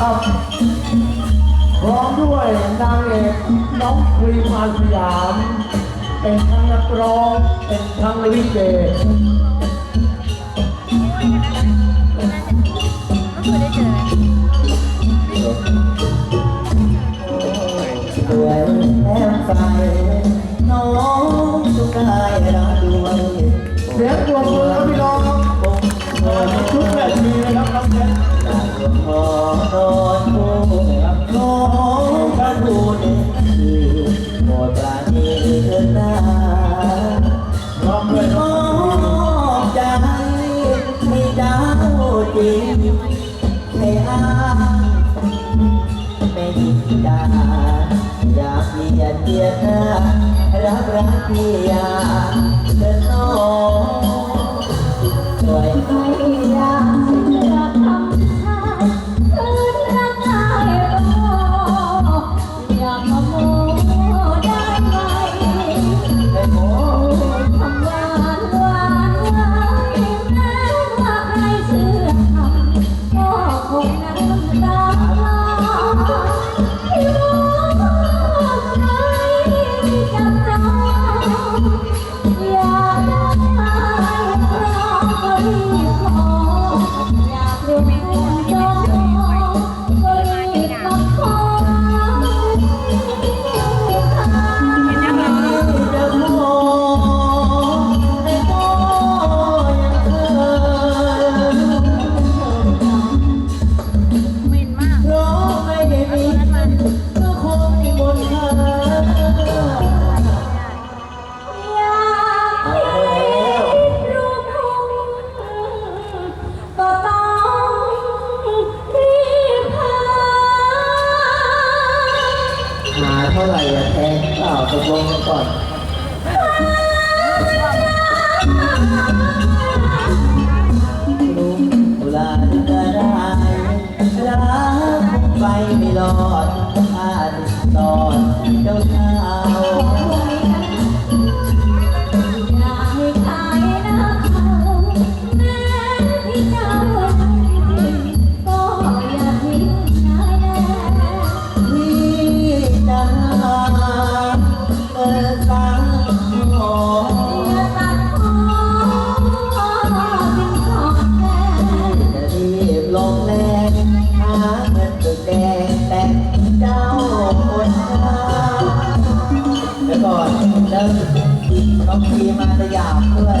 ครับพร้อมด้วยนางเอกน้องคุยพานสยาม เป็นทั้งนักร้อง เป็นทั้งลิเกด้วยแม่ใน้องสุกายรักด้วยเสียงป ให้อายไม่ดีดาอยาเปลี่ยนเดียนหน้รักรักเดียเธอ หาเท่าไหร่อะแพงเปล่าตกลงกันก่อน บางทีมาสยามด้วย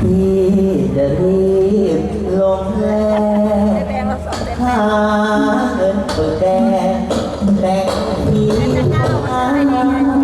พี่จะรีบลงแรงหาเงินเปิดแดงแต่งพี่